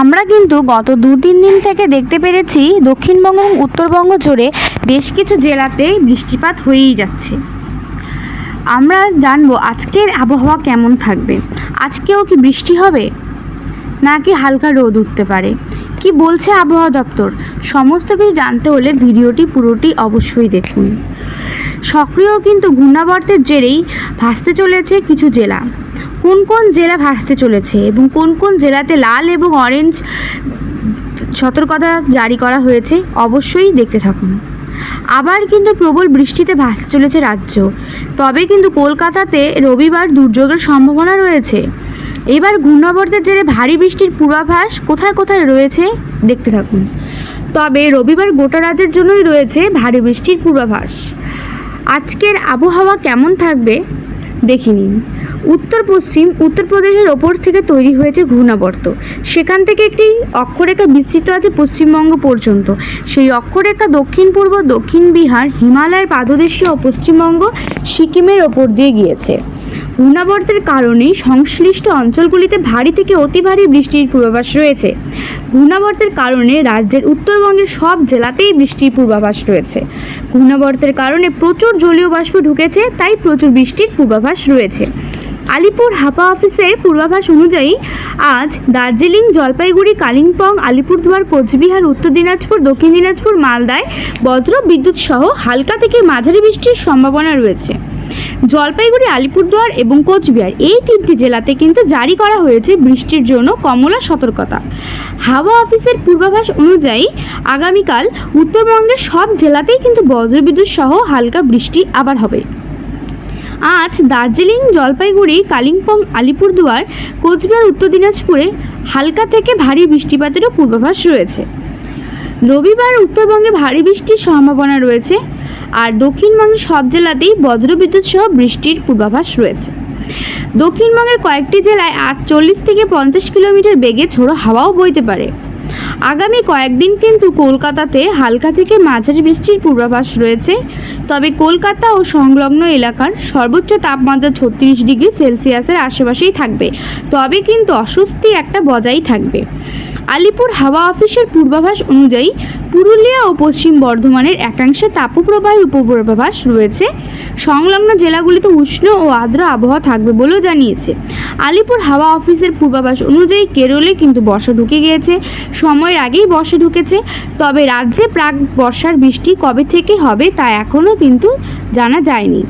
আমরা কিন্তু গত দু তিন দিন থেকে দেখতে পেরেছি দক্ষিণবঙ্গ এবং উত্তরবঙ্গ জুড়ে বেশ কিছু জেলাতে বৃষ্টিপাত হয়েই যাচ্ছে। আমরা জানব আজকের আবহাওয়া কেমন থাকবে। আজকেও কি বৃষ্টি হবে? নাকি হালকা রোদ উঠতে পারে? কি বলছে আবহাওয়া দপ্তর? সমস্ত কিছু জানতে হলে ভিডিওটি পুরোটি অবশ্যই দেখুন। সক্রিয় কিন্তু ঘূর্ণাবর্তের জেরেই ভাসতে চলেছে কিছু জেলা। কোন কোন জেলা ভাসতে চলেছে এবং কোন কোন জেলাতে লাল এবং অরেঞ্জ সতর্কতা জারি করা হয়েছে, অবশ্যই দেখতে থাকুন। আবার কিন্তু প্রবল বৃষ্টিতে ভাসতে চলেছে রাজ্য। তবে কিন্তু কলকাতাতে রবিবার দুর্যোগের সম্ভাবনা রয়েছে। এবার ঘূর্ণাবর্তের জেরে ভারী বৃষ্টির পূর্বাভাস কোথায় কোথায় রয়েছে দেখতে থাকুন। তবে রবিবার গোটা রাজ্যের জন্যই রয়েছে ভারী বৃষ্টির পূর্বাভাস। আজকের আবহাওয়া কেমন থাকবে, দেখে নিন। উত্তর পশ্চিম উত্তরপ্রদেশের ওপর থেকে তৈরি হয়েছে ঘূর্ণাবর্ত। সেখান থেকে একটি অক্ষরেখা বিস্তৃত আছে পশ্চিমবঙ্গ পর্যন্ত। সেই অক্ষরেখা দক্ষিণ পূর্ব, দক্ষিণ বিহার, হিমালয়ের পাদদেশীয় পশ্চিমবঙ্গ সিকিমের ওপর দিয়ে গিয়েছে। ঘূর্ণাবর্তের কারণেই সংশ্লিষ্ট অঞ্চলগুলিতে ভারী থেকে অতি ভারী বৃষ্টির পূর্বাভাস রয়েছে। ঘূর্ণাবর্তের কারণে রাজ্যের উত্তরবঙ্গের সব জেলাতেই বৃষ্টির পূর্বাভাস রয়েছে। ঘূর্ণাবর্তের কারণে প্রচুর জলীয় বাষ্প ঢুকেছে, তাই প্রচুর বৃষ্টির পূর্বাভাস রয়েছে। আলিপুর হাপা অফিসের পূর্বাভাস অনুযায়ী আজ দার্জিলিং, জলপাইগুড়ি, কালিম্পং, আলিপুরদুয়ার, কোচবিহার, উত্তর দিনাজপুর, দক্ষিণ দিনাজপুর, মালদায় বজ্র বিদ্যুৎ সহ হালকা থেকে মাঝারি বৃষ্টির সম্ভাবনা রয়েছে। জলপাইগুড়ি, আলিপুরদুয়ার এবং কোচবিহার এই তিনটি জেলাতে কিন্তু জারি করা হয়েছে বৃষ্টির জন্য কমলা সতর্কতা। হাওয়া অফিসের পূর্বাভাস অনুযায়ী আগামীকাল উত্তরবঙ্গের সব জেলাতেই কিন্তু বজ্রবিদ্যুৎ সহ হালকা বৃষ্টি আবার হবে। আজ দার্জিলিং, জলপাইগুড়ি, কালিম্পং, আলিপুরদুয়ার, কোচবিহার, উত্তর দিনাজপুরে হালকা থেকে ভারী বৃষ্টিপাতেরও পূর্বাভাস রয়েছে। রবিবার উত্তরবঙ্গে ভারী বৃষ্টির সম্ভাবনা রয়েছে আর দক্ষিণবঙ্গের সব জেলাতেই বজ্রবিদ্যুৎ সহ বৃষ্টির পূর্বাভাস রয়েছে। দক্ষিণবঙ্গের কয়েকটি জেলায় আজ চল্লিশ থেকে পঞ্চাশ কিলোমিটার বেগে ঝোড়ো হাওয়াও বইতে পারে। আগামী কয়েকদিন কিন্তু কলকাতাতে হালকা থেকে মাঝারি বৃষ্টির পূর্বাভাস রয়েছে। তবে কলকাতা ও সংলগ্ন এলাকার সর্বোচ্চ তাপমাত্রা ছত্রিশ ডিগ্রি সেলসিয়াসের আশেপাশেই থাকবে। তবে কিন্তু অস্বস্তি একটা বজায় থাকবে। আলিপুর হাওয়া অফিসের পূর্বাভাস অনুযায়ী পুরুলিয়া ও পশ্চিম বর্ধমানের একাংশে তাপপ্রবাহের উপপূর্বাভাস রয়েছে। সংলগ্ন জেলাগুলিতে উষ্ণ ও আর্দ্র আবহাওয়া থাকবে বলেও জানিয়েছে। আলিপুর হাওয়া অফিসের পূর্বাভাস অনুযায়ী কেরলে কিন্তু বর্ষা ঢুকে গিয়েছে। সময়ের আগেই বর্ষা ঢুকেছে। তবে রাজ্যে প্রাক বর্ষার বৃষ্টি কবে থেকে হবে তা এখনও কিন্তু জানা যায়নি।